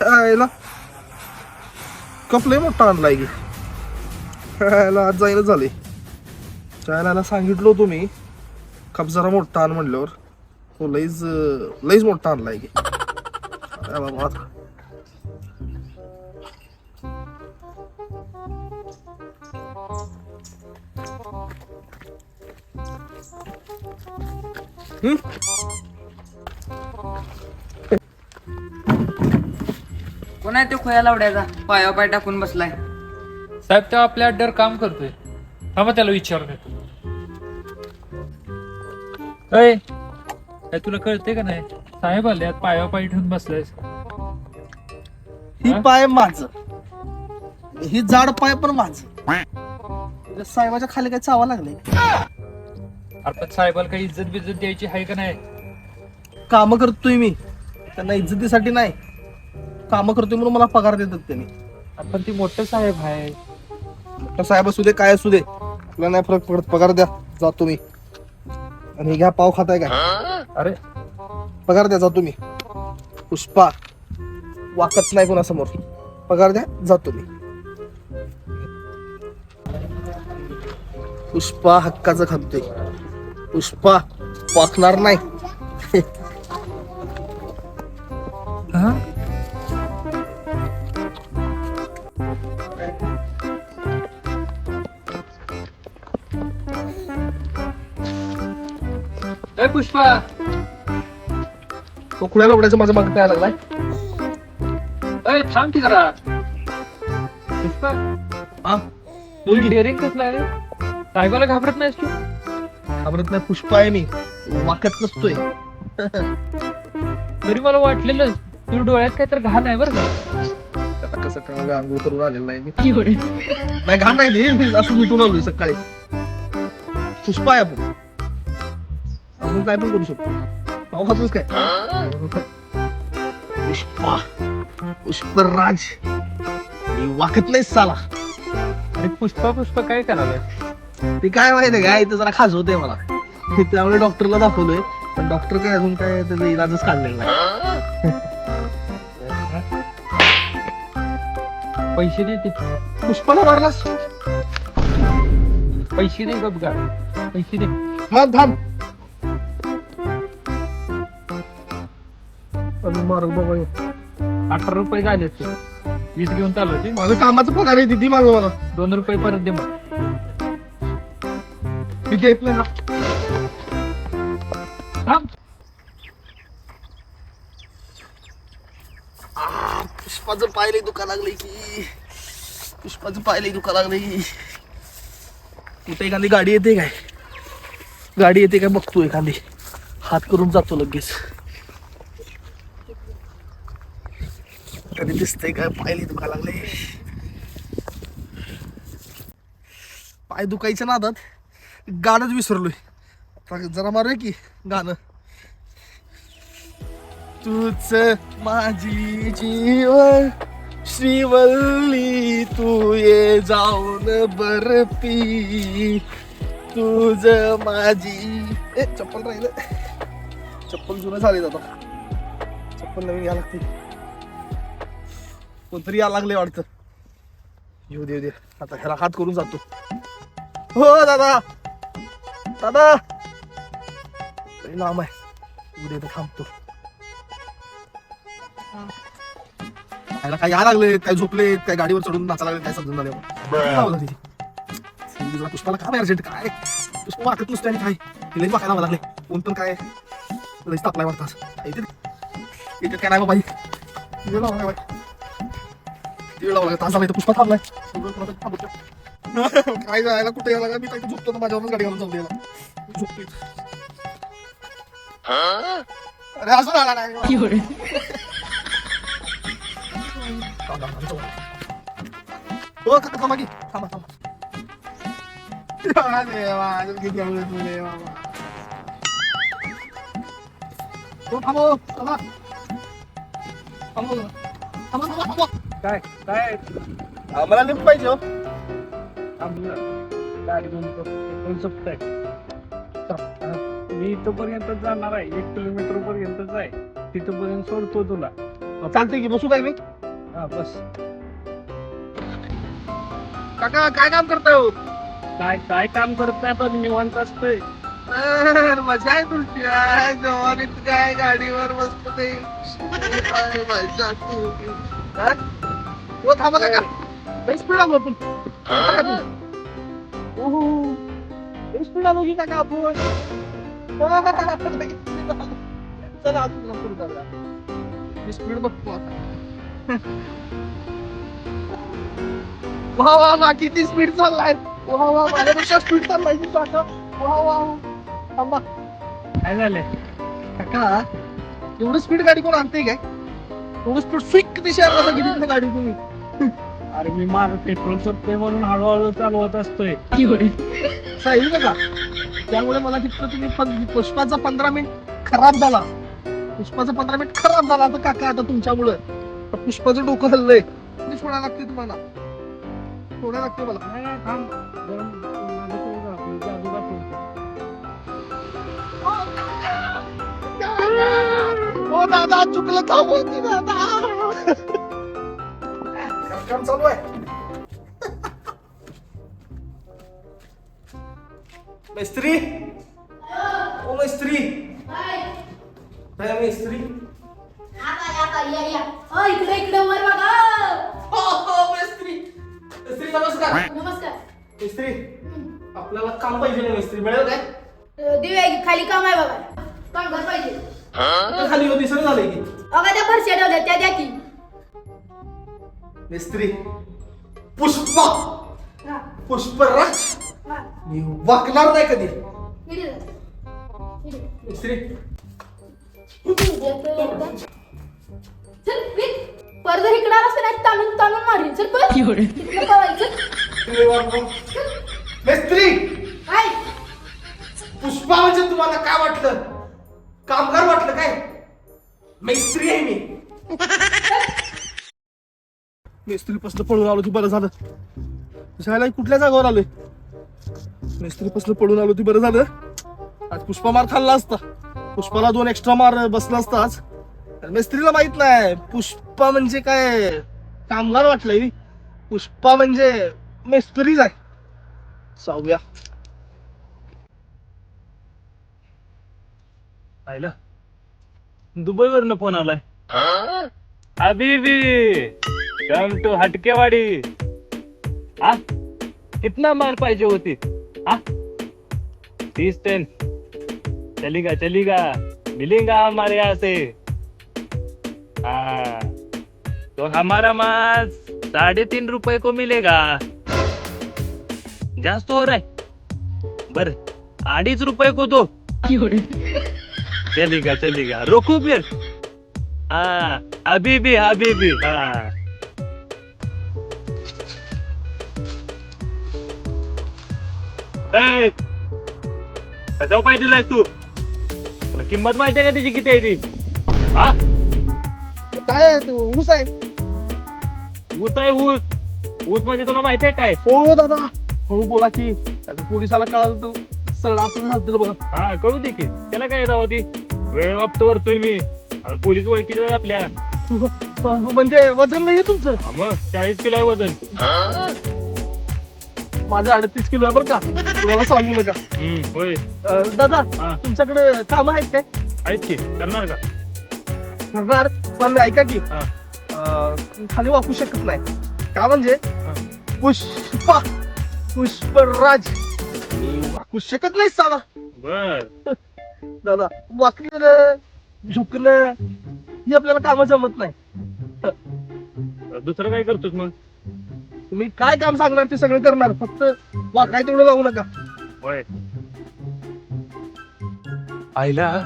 छायला कपले मोठा आणलाय की छायला आज जायला झाले छायला सांगितलं होतो मी. कप जरा मोठा आण म्हणल्यावर. हो लईच लईच मोठा आणलाय की बाबा आहे तो खोया लावड्याचा. पाया पाय टाकून बसलाय. साहेब तेव्हा आपल्या अड्ड्यावर काम करतोय. थांबा त्याला विचारून येतो अय काय तुला कळते का नाही? साहेब आले आज पायावर पाय ठेवून बसलायस ही हा? पाय माझ. ही जाड पाय पण माझ. साहेबाच्या खाली काय चावा लागले अरे पण साहेबाला काही इज्जत बिज्जत द्यायची आहे का नाही? काम करतोय मी. त्यांना इज्जतीसाठी नाही. काम करतोय म्हणून मला पगार देतात त्यांनी. आपण ती मोठं साहेब आहे. मोठा साहेब असू दे काय असू दे. तुला नाही फरक पडत पगार द्या जातो मी आणि हे घ्या पाव खाताय काय? अरे. पगार द्या जातो मी पुष्पा वाकत नाही कोणासमोर. पगार द्या जातो मी पुष्पा हक्काचं खातोय. पुष्पा वाकणार नाही. पुष्पा. तो खुल्या लोकड्याचं माझ्या मागे काय लागलाय. अय थांब की जरा. पुष्पा. हा? डेअरिंग कसला आहे रे? साहेबाला घाबरत नाहीस तू? घाबरत नाही पुष्पा आहे मी. वाकत नसतोय. तरी मला वाटलेलं तू डोळ्यात काय तर घाण आहे बरं का? आता कसं काय आंघोळ करून आलेलं नाही मी. नाही घाण नाही मी असं मिटून आलोय सकाळी. पुष्पा आहे आपण आपण काय पण करू शकतो. पाव काय? पुष्पा पुष्पराज मी वाकत नाही साला. अरे पुष्पा पुष्पा काय करावं ते काय माहितीये काय? इथं जरा खाजवते मला. त्यामुळे डॉक्टरला दाखवलोय पण डॉक्टर काय अजून काय त्याचा इलाजच काढलेला नाही. पैसे दे ते. पुष्पाला मारलास? पैसे दे गा पैसे दे. थांब थांब. अजून मार बाबा. अठरा रुपये झाले ते वीस घेऊन चालू होती. माझं कामाचं पगार आहे तिथे मागं मला. दोन रुपये परत दे मग. मी देत नाही ना. थांब. पुष्पाचं पायले दुखा लागले की. पुष्पाचं पायले दुखा लागले की. कुठे एखादी गाडी येते काय? गाडी येते काय बघतो एखादी. हात करून जातो लगेच. कधी दिसतंय काय पायले दुखा लागले पाय दुखायच्या नादात गाणंच विसरलोय. जरा मारूया की गाणं? तूच माझी जीवन श्रीवल्ली तू ये जाऊन बरपी. तुझ माझी ए चप्पल राहिलं. चप्पल जुनं झाली आता. चप्पल नवीन घ्या लागते कोणतरी या लागले वाटतं. येऊ दे येऊ दे. आता ह्याला हात करून जातो. हो दादा. दादा. लई लांब आहे. उद्या तर थांबतो. काय या लागले काय झोपले काय गाडीवर चढून नाचा लागले काय समजून झाले? पुष्पाला काय अर्जंट काय? पुष्प वाकत नुसते आणि काय? तिला वाकायला लागले कोण पण काय? लईच तापलाय वाटतात इथे इथे काय नाही बाबा वेळ लावला तास झाला पुष्पा थांबलाय. काय जायला कुठे यायला? मी काय इथं झोपतो माझ्यावरच गाडी घालून जाऊ द्यायला. अरे अजून आला नाही थांबा, थांबा, थांबा. हो काका थांबा की थांबा थांबा देवा, अजून किती आवडत तुले बाबा. हो, थांबा, थांबा. थांबा. थांबा, थांबा, थांबा. काय? काय? आम्हाला लिफ्ट पाहिजे हो. गाडी दोन सुटताय मी इथपर्यंत जाणार आहे. एक किलोमीटर पर्यंतच आहे. तिथपर्यंत सोडतो तुला. चालतंय की बसू काय मी? हा बस. काका काय काम करताय हो? काय काय काम करत नाही पण निवांत असतोय. अरे, मजा आहे तुमची. जवानीत काय गाडीवर बसतो ते. काय मजा तू. हा? हो थांबा लई स्पीड आलो आपण. थांबा का तुम्ही? ओहो. लई स्पीड आलो की काका आपण. चला अजून लवकर जाऊया. मी स्पीड बघतो आता. वा वा वा किती स्पीड चाललाय. वा वा माझ्यापेक्षा स्पीड चाललाय की काका. वा वा थांबा. काय झालंय? काका एवढं स्पीड गाडी कोण आणते काय? एवढं स्पीड स्विक दिशा गाडी तुम्ही? अरे मी मार पेट्रोल संपते म्हणून हळूहळू चालवत असतोय. सांगितलं का त्यामुळे मला तिथं तुम्ही पुष्पाचा पंधरा मिनिट खराब झाला. पुष्पाचा पंधरा मिनिट खराब झाला. आता काका आता तुमच्यामुळं. पुष्पाचं डोकं हल्लंय. किती सोडा लागते तुम्हाला. सोडा लागते मला. हो दादा चुकलं थांबवती दादा काम चालू आहे. मैस्त्री? ओ मैस्त्री. काय मैस्त्री? इकडे इकडे वर बघा हो हो मैस्त्री. मैस्त्री नमस्कार. नमस्कार मैस्त्री आपल्याला काम पाहिजे ना मैस्त्री मिळेल काय? की खाली काम आहे बघा कामगार पाहिजे इथं खाली होती सर झालंय की. अगं त्या फरशा ठेवल्या त्या द्या की. मैस्त्री. पुष्पा. पुष्पराज. मी वाकणार नाही कधी. मैस्त्री. परत इकडे आलास नाही ताणून ताणून मारीन. चल पण इकडे पळायचं. मैस्त्री. काय पुष्पा म्हणजे तुम्हाला काय वाटलं? कामगार वाटलं काय? मैस्त्री आहे मी. मैस्त्री पासून पळून आलो ती बरं झालं. जायला कुठल्या जागावर आलोय? मैस्त्री पासून पळून आलो ती बरं झालं. आज पुष्पा मार खाल्ला असता. पुष्पाला दोन एक्स्ट्रा मार बसला असता आज. तर मैस्त्रीला माहीत नाही. पुष्पा म्हणजे काय? कामगार वाटलंय. पुष्पा म्हणजे मैस्त्रीच आहे. सहाव्या पाहिलं दुबईवरनं फोन आलाय. अबीबी. Come to Hatkewadi. हा कितना माल पाहिजे होती? हा तीस टेन चलेगा चलेगा. मिलेगा हमारे यहाँ से. हाँ तो हमारा माल साढ़े तीन रुपए को मिलेगा. जास्त हो रहा है? बर अडीच रुपये को दो. चलेगा चलेगा. रोको फिर. हाँ अभी भी अभी भी. हाँ कशावर पाहिजे दिलाय तू. तुला किंमत माहिती आहे का त्याची किती आहे ती? हा काय आहे ते? ऊस आहे. ऊस आहे ऊस. ऊस म्हणजे तुला माहिती आहे काय? हो दादा. हळू बोला की. आता पोलिसाला कळालं तर सरळ असं झालं बघा. हा कळू दे की. त्याला काय राव ती? वेळ वापतो वरतोय मी. पोलीस ओळखीचे आहेत आपल्या. म्हणजे वजन नाही तुमचं? हा मग चाळीस किलो आहे वजन. माझं अडतीस किलो आहे बरं का. तुम्हाला सांगू नका. हम्म, होय. अं, दादा हा. तुमच्याकडे काम आहेत काय? आहेत की करणार का? करणार पण ऐका की हा. अं, खाली वापरू शकत नाही. का म्हणजे? हा. पुष्पा पुष्पराज. मी वाकू शकत नाही साला. बर. दादा वाकणं झुकणं ही आपल्याला कामं जमत नाही. दुसरं काय करतोस मग? तुम्ही काय काम सांगणार ते सगळं करणार. फक्त वाकाय तेवढं जाऊ नका. होय. आईला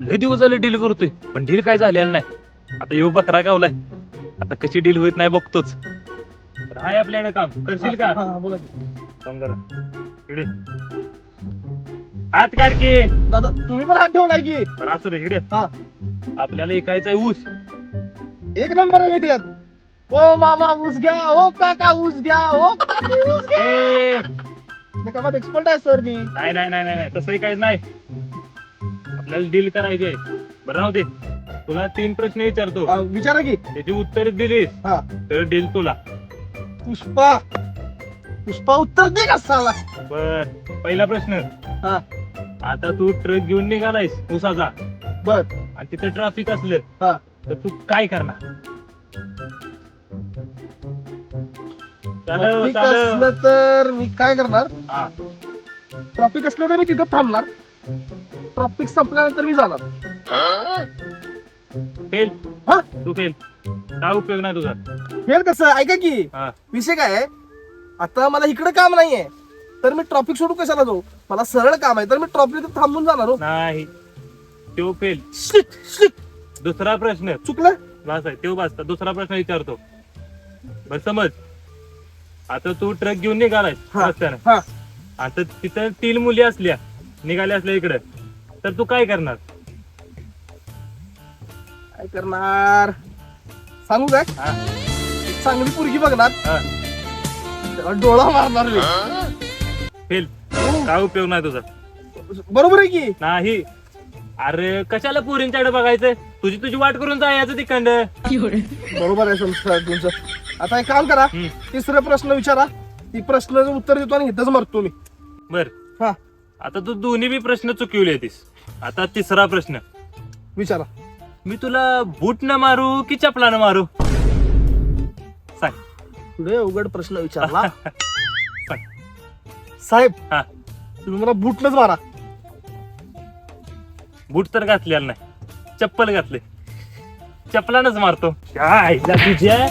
लय दिवस झाले डील करतोय पण डील काय झालेलं नाही. आता येऊ बकरा गावलाय. आता कशी डील होत नाही बघतोच. तर आहे आपल्याकडे काम. करशील का? हा, हा, बोला की. काम करा. इकडे. हात काढ की दादा तुम्ही पण हात ठेवलाय की. बरं, असू दे इकडे. हा. आपल्याला ऐकायचं आहे ऊस. एक नंबर आहे भेटूयात. ओ मामा ऊस घ्या ओ काका ऊस घ्या ओ काकी ऊस घ्या ए, एक्सपर्ट आहे सर मी नाही नाही नाही नाही नाही, तसंही काहीच नाही आपल्याला डील करायची आहे. बरं राहू दे. तुला तीन प्रश्न विचारतो. अं, विचारा की. त्याची उत्तर दिलीस. हा. तर डील तुला. पुष्पा. पुष्पा उत्तर दे का साला? बर. पहिला प्रश्न. हा. आता तू ट्रक घेऊन निघालायस उसाचा बर. आणि तिथे ट्रॅफिक असलं हा. तर तू काय करणार? ट्रॉफिक. असलं तर मी काय करणार? हा, ट्रॉफिक असलं तर मी तिथं थांबणार. ट्रॉफिक संपल्यानंतर मी जाणार. फेल हा? तू फेल काय उपयोग नाही तुझा? फेल कसं? ऐका की हा. विषय काय आहे? आता मला इकडे काम नाहीये. तर मी ट्रॉफिक सोडून कशाला जाऊ? मला सरळ काम आहे. तर मी ट्रॉफिक थांबून जाणार हो. नाही. तो फेल. दुसरा प्रश्न. चुकलं? बस आहे. तो बसता दुसरा प्रश्न विचारतो. बर समज. आता तू ट्रक घेऊन निघालायस हा. रस्त्यानं. हा. आता तिथं तीन मुली असल्या निघाल्या असल्या इकडे तर तू काय करणार? काय करणार? सांगू काय? हा, चांगली पुरगी बघणार. हा. त्याला डोळा मारणार मी. फेल. काय उपयोग नाही तुझा. बरोबर आहे की? नाही. अरे कशाला पोरींच्याकडे बघायचं? तुझी तुझी वाट करून जायचं तिकडं बरोबर आहे तुमचं. आता एक काम करा हम्म. तिसरा प्रश्न विचारा. ती प्रश्नाचं उत्तर देतो आणि इथंच मरतो मी. बर. हा. आता तू दोन्ही बी प्रश्न चुकवले तीस आता तिसरा प्रश्न. विचारा. मी तुला बूट न मारू की चपला न मारू? सांग. पुढे अवघड प्रश्न विचारला. सांग. साहेब हा. तुम्ही मला बुटनच मारा. बूट तर घातलेला नाही. चप्पल घातले. चपलानच मारतो. काय तुझ्या